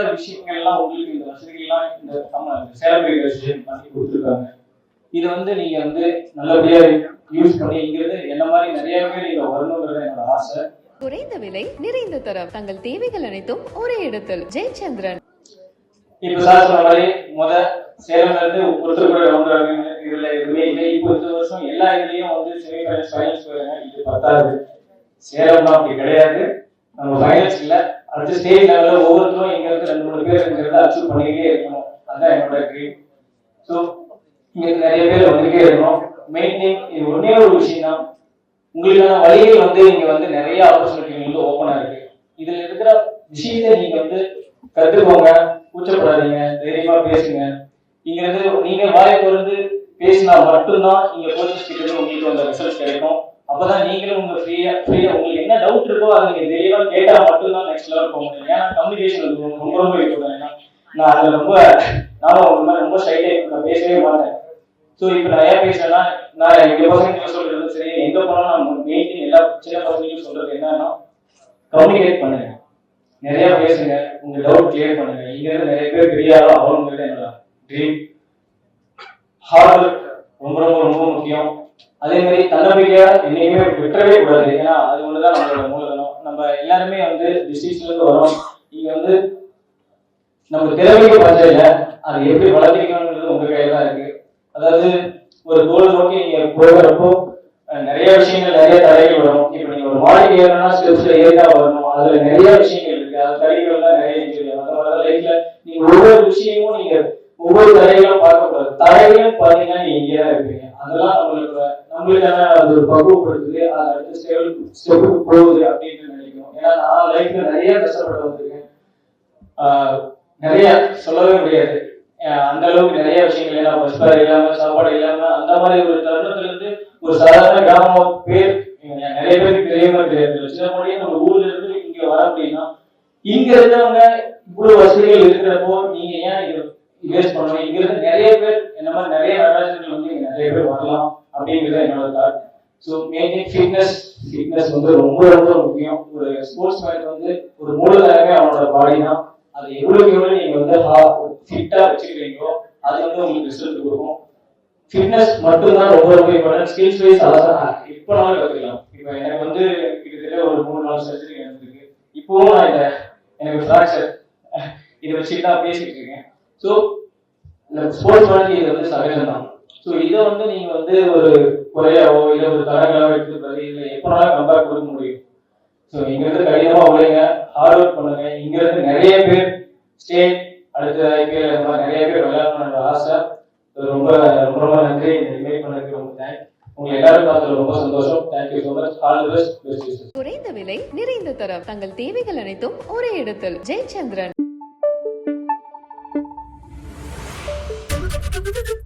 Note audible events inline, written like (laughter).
கிடைக்காத விஷயங்கள்லாம் உங்களுக்கு இந்த வசதிகள்லாம் இந்த சேலம் ரெஜிஸ்ட்ரேஷன் பண்ணி கொடுத்துருக்காங்க. இது வந்து நீங்க வந்து நல்லபடியா யூஸ் பண்ணி இங்கிருந்து என்ன மாதிரி நிறைய பேர் இங்க வரணுங்கிறது என்னோட ஆசை. குறைந்த விலை நிறைந்த தரம். தங்கள் தேவைகள் அனைத்தும் ஒரே இடத்தில். ஜெயச்சந்திரன். இப்ப சார் சொன்ன மாதிரி முத சேலம்ல இருந்து ஒருத்தர் கூட ரவுண்ட் ஆகுங்க இதுல எதுவுமே இல்லை. இப்போ இந்த வருஷம் எல்லா இதுலயும் வந்து செமி ஃபைனல்ஸ் ஃபைனல்ஸ் போயிருங்க இது பத்தாது. சேலம் அப்படி கிடையாது. நம்ம ஃபைனல்ஸ் இல்ல. அடுத்த ஸ்டேட் லெவல்ல ஒவ்வொருத்தரும் இங்க ரெண்டு மூணு பேர் இருக்கிறத அச்சீவ் பண்ணிக்கிட்டே இருக்கணும். அதுதான் என்னோட ட்ரீம் ஸோ இங்க நிறைய பேர் வந்துட்டே இருக்கணும். மெயின் திங் இது ஒன்னே ஒரு விஷயம் தான் உங்களுக்கான வழிகள் வந்து இங்க வந்து நிறைய ஆப்பர்ச்சுனிட்டி வந்து ஓப்பனா இருக்கு. இதுல இருக்கிற விஷயத்தை நீங்க வந்து கத்துக்கோங்க. கூச்சப்படாதீங்க. தைரியமா பேசுங்க. இங்க இருந்து நீங்க வாயை திறந்து பேசினா மட்டும்தான் இங்க போலீஸ் கிட்ட இருந்து உங்களுக்கு அந்த ரிசல்ட் கிடைக்கும். அப்பதான் நீங்களும் உங்க ஃப்ரீயா ஃப்ரீயா உங்களுக்கு என்ன டவுட் இருக்கோ அதை நீங்க தெளிவா கேட்டா மட்டும்தான் நெக்ஸ்ட் லெவல் போக முடியும். ஏன்னா கம்யூனிகேஷன் ரொம்ப ரொம்ப important. ஏன்னா நான் அதுல ரொம்ப நானும் உங்க மாதிரி ரொம்ப ஸ்ட்ரைட்டே நான் பேசவே மாட்டேன். ஸோ இப்போ நிறைய பேசுறேன்னா நான் எங்க பசங்க சொல்றது சரி எங்க போனாலும் நான் மெயின் எல்லா சின்ன பசங்களுக்கும் சொல்றது என்னன்னா கம்யூனிகேட் பண்ணுங்க. நிறைய பேசுங்க. உங்க டவுட் கிளியர் பண்ணுங்க. இங்க இருந்து நிறைய பேர் பெரியாரோ ஆளா என்னோட ட்ரீம் ஹார்ட் ஒர்க் ரொம்ப ரொம்ப முக்கியம் அதே மாதிரி தன்னம்பிக்கையா என்னையுமே விட்டுறவே கூடாது. ஏன்னா அது ஒண்ணுதான் நம்மளோட மூலதனம். நம்ம எல்லாருமே வந்து டிஸ்ட்ரிக்ட்ல இருந்து வரோம். நீங்க வந்து நம்ம திறமைக்கு பஞ்சம் இல்லை அதை எப்படி வளர்த்திக்கணும்ன்றது உங்க கையில தான் இருக்கு. அதாவது ஒரு கோல் நோக்கி நீங்க போகிறப்போ நிறைய விஷயங்கள் நிறைய தடைகள் வரும். இப்போ நீங்க ஒரு மாடிக்கு ஏறணும்னா ஸ்டெப்ஸ்ல ஏறிதா வரணும். அதுல நிறைய விஷயங்கள் இருக்கு. அது தடைகள் தான் நிறைய இருக்கு அந்த மாதிரி லைஃப்ல நீங்க ஒவ்வொரு விஷயமும் நீங்க ஒவ்வொரு தடைகளும் பார்க்கக்கூடாது. தடைகளும் பாத்தீங்கன்னா நீங்க இங்கே தான் இருப்பீங்க. அதெல்லாம் நம்மளுக்கு நம்மளுக்கான அது ஒரு பக்குவப்படுத்துது அது அடுத்த ஸ்டெப் ஸ்டெப்புக்கு போகுது அப்படின்னு நினைக்கணும் ஏன்னா நான் லைஃப்ல நிறைய கஷ்டப்பட்டு வந்திருக்கேன். ஆஹ் நிறைய சொல்லவே முடியாது. அந்த அளவுக்கு நிறைய விஷயங்கள் ஏன்னா பஸ் இல்லாம சாப்பாடு இல்லாம அந்த மாதிரி ஒரு தருணத்துல இருந்து ஒரு சாதாரண கிராம பேர் நிறைய பேருக்கு தெரியாம தெரியாது. சில மொழியும் நம்ம ஊர்ல இருந்து இங்க வர அப்படின்னா இங்க இருந்தவங்க இவ்வளவு வசதிகள் இருக்கிறப்போ நீங்க ஏன் இன்வெஸ்ட் வேஸ்ட் பண்ணணும் இங்கிருந்து நிறைய பேர் என்ன மாதிரி நிறைய நடராஜர்கள் வந்து இங்க நிறைய பேர் வரலாம் அப்படிங்கிறது என்னோட thought so main fitness fitness வந்து ரொம்ப ரொம்ப முக்கியம். ஒரு ஸ்போர்ட்ஸ் மேனுக்கு வந்து ஒரு மூலதனமே அவனோட பாடி தான். அது எவ்வளோக்கு எவ்வளோ நீங்க வந்து ஃபிட்டா வச்சுக்கிறீங்களோ அது வந்து உங்களுக்கு ரிசல்ட் கொடுக்கும். ஃபிட்னஸ் மட்டும்தான் ரொம்ப ரொம்ப இம்பார்ட்டன்ட் ஸ்கில்ஸ் வைஸ் அதான் இப்போ நாள் கற்றுக்கலாம் இப்போ எனக்கு வந்து கிட்டத்தட்ட ஒரு மூணு நாலு சர்ஜரி நடந்திருக்கு. இப்போவும் நான் இதை எனக்கு ஃப்ராக்சர் இதை வச்சுட்டு தான் பேசிட்டு இருக்கேன். ஸோ ஸ்போர்ட்ஸ் மாதிரி இது வந்து சகஜம் தான். ஸோ இதை வந்து நீங்க வந்து ஒரு குறையாவோ இல்லை ஒரு தரங்களாவோ எடுத்துக்கிறது இல்லை எப்போனாலும் கம்பேர் கொடுக்க முடியும். ஸோ இங்கிருந்து கடினமா உழைங்க ஹார்ட் ஒர்க் பண்ணுங்க. இங்கிருந்து நிறைய பேர் ஸ்டேட் அடுத்த ஐபிஎல் இந்த மாதிரி நிறைய பேர் விளையாடணும்னு ஆசை. ரொம்ப ரொம்ப ரொம்ப நன்றி. இந்த இன்வைட் பண்ணதுக்கு ரொம்ப தேங்க்ஸ் குறைந்த விலை நிறைந்த தரம். தங்கள் தேவைகள் அனைத்தும் ஒரே இடத்தில். ஜெயச்சந்திரன். Thank (laughs) you.